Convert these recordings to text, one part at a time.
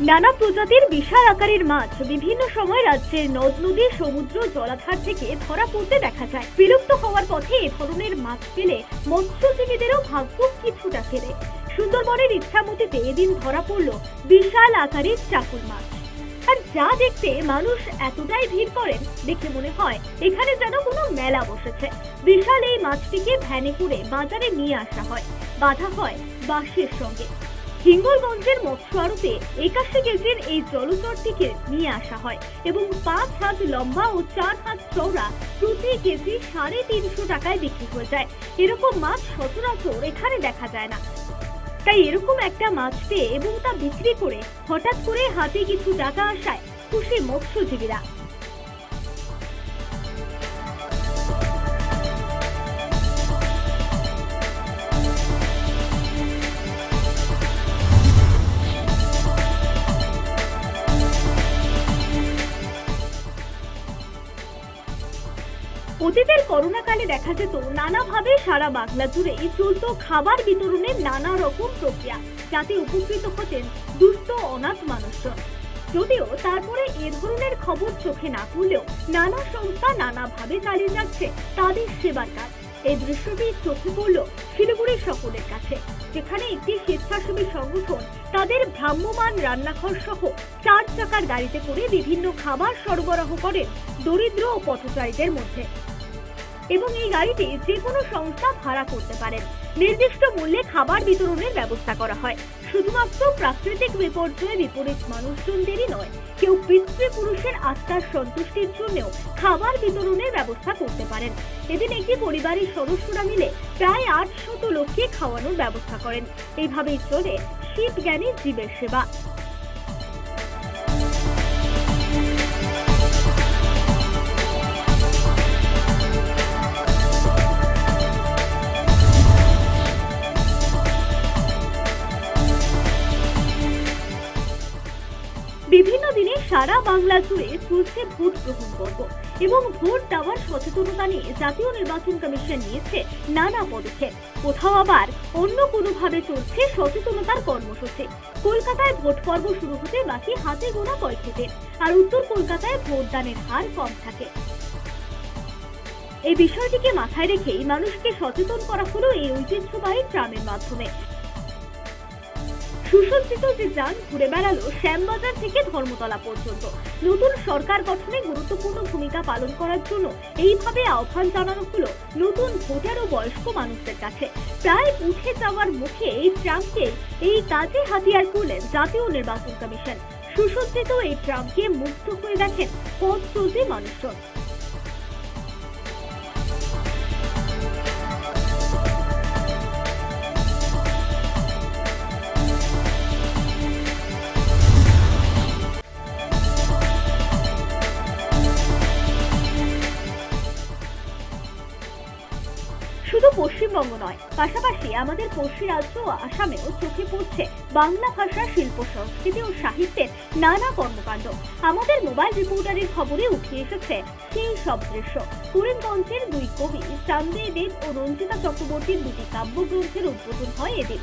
নানা প্রজাতির বিশাল আকারের মাছ বিভিন্ন সময় রাজ্যের নদ, নদী, সমুদ্র, জলাধার থেকে ধরা পড়তে দেখা যায়। বিলুপ্ত হওয়ার পথে এ ধরনের মাছ পেলে মৎস্যজীবীদেরও ভাগ্য কিছুটা ফেরে। সুন্দরবনের ইচ্ছামতিতে এদিন ধরা পড়ল বিশাল আকারের চাকুর মাছ। আর যা দেখতে মানুষ এতটাই ভিড় করেন দেখে মনে হয় এখানে যেন কোনো মেলা বসেছে। বিশাল এই মাছটিকে ভ্যানে করে বাজারে নিয়ে আসা হয়। বাঁধা হয় বাঁশের সঙ্গে। হিঙ্গলগঞ্জের মৎস্য আড়তে একাশি কেজির এই জলচরটিকে নিয়ে আসা হয় এবং পাঁচ হাত লম্বা ও চার হাত চওড়া প্রতি কেজি সাড়ে তিনশো টাকায় বিক্রি হয়ে যায়। এরকম মাছ সচরাচর এখানে দেখা যায় না। তাই এরকম একটা মাছ পেয়ে এবং তা বিক্রি করে হঠাৎ করে হাতে কিছু টাকা আসায় খুশি মৎস্যজীবীরা। অতীতের করোনাকালে দেখা যেত নানাভাবে সারা বাংলা জুড়েই চলত খাবার বিতরণের নানা রকম প্রক্রিয়া, যাতে উপকৃত হতেন দুস্থ, অনাথ মানুষজন। যদিও তারপরে এ ধরনের খবর চোখে না পড়লেও নানা সংস্থা নানাভাবে চালিয়ে যাচ্ছে তাদের সেবার কাজ। এই দৃশ্যটি চোখে পড়ল শিলিগুড়ির সকলের কাছে। যেখানে একটি স্বেচ্ছাসেবী সংগঠন তাদের ভ্রাম্যমান রান্নাঘর সহ চার চাকার গাড়িতে করে বিভিন্ন খাবার সরবরাহ করে দরিদ্র ও পথচারীদের মধ্যে। এবং এই গাড়িটি যে কোনো সংস্থা ভাড়া করতে পারেন। নির্দিষ্ট মূল্যে খাবার বিতরণের ব্যবস্থা করা হয়। শুধুমাত্র প্রাকৃতিক বিপর্যয়ে বিপরীত মানুষজনদেরই নয়, কেউ পিতৃপুরুষের আত্মার সন্তুষ্টির জন্যও খাবার বিতরণের ব্যবস্থা করতে পারেন। এদিন একটি পরিবারের সদস্যরা মিলে প্রায় আটশত লোককে খাওয়ানোর ব্যবস্থা করেন। এইভাবেই চলে শিব জ্ঞানী জীবের সেবা। বিভিন্ন দিনে সারা বাংলা জুড়ে চলছে ভোট গ্রহণ পর্ব এবং ভোট দেওয়ার সচেতনতা নিয়ে জাতীয় নির্বাচন কমিশন নিয়েছে নানা পদক্ষেপ। কোথাও আবার অন্য কোনোভাবে চলছে সচেতনতার কর্মসূচি। কলকাতায় ভোট পর্ব শুরু হতে বাকি হাতে গোনা কয়েক দিন আর উত্তর কলকাতায় ভোটদানের হার কম থাকে। এই বিষয়টিকে মাথায় রেখেই মানুষকে সচেতন করা হলো এই ঐতিহ্যবাহী ট্রামের মাধ্যমে। সুসজ্জিত যে যান ঘুরে বেড়ালো শ্যামবাজার থেকে ধর্মতলা পর্যন্ত। নতুন সরকার গঠনে গুরুত্বপূর্ণ ভূমিকা পালন করার জন্য এইভাবে আহ্বান জানানো হলো নতুন ভোটার ও বয়স্ক মানুষদের কাছে। প্রায় উঠে যাওয়ার মুখে এই ট্রামকে এই কাজে হাতিয়ার করলেন জাতীয় নির্বাচন কমিশন। সুসজ্জিত এই ট্রামকে মুগ্ধ হয়ে দেখেন পথ মানুষজন। পশ্চিমবঙ্গ নয়। পাশাপাশি আমাদের পড়শি রাজ্য ও আসামেও চোখে পড়ছে বাংলা ভাষা, শিল্প, সংস্কৃতি ও সাহিত্যের নানা কর্মকাণ্ড। আমাদের মোবাইল রিপোর্টারের খবরে উঠে এসেছে সেই সব দৃশ্য। করিমগঞ্জের দুই কবি চান্দে দেব ও রঞ্জিতা চক্রবর্তীর দুটি কাব্যগ্রন্থের উদ্বোধন হয় এদিন।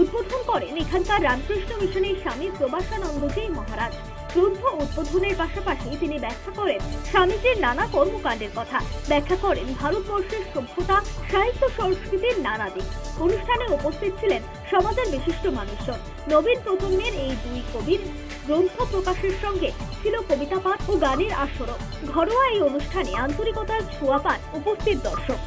উদ্বোধন করেন এখানকার রামকৃষ্ণ মিশনের স্বামী প্রবাসানন্দজি মহারাজ। যুদ্ধ উদ্বোধনের পাশাপাশি তিনি ব্যাখ্যা করেন স্বামীজির নানা কর্মকাণ্ডের কথা। ব্যাখ্যা করেন ভারতবর্ষের সভ্যতা, সাহিত্য সংস্কৃতির নানা দিক। অনুষ্ঠানে উপস্থিত ছিলেন সমাজের বিশিষ্ট মানুষজন। নবীন প্রজন্মের এই দুই কবির গ্রন্থ প্রকাশের সঙ্গে ছিল কবিতা পাঠ ও গানের আসরও। ঘরোয়া এই অনুষ্ঠানে আন্তরিকতার ছোঁয়া পান উপস্থিত দর্শক।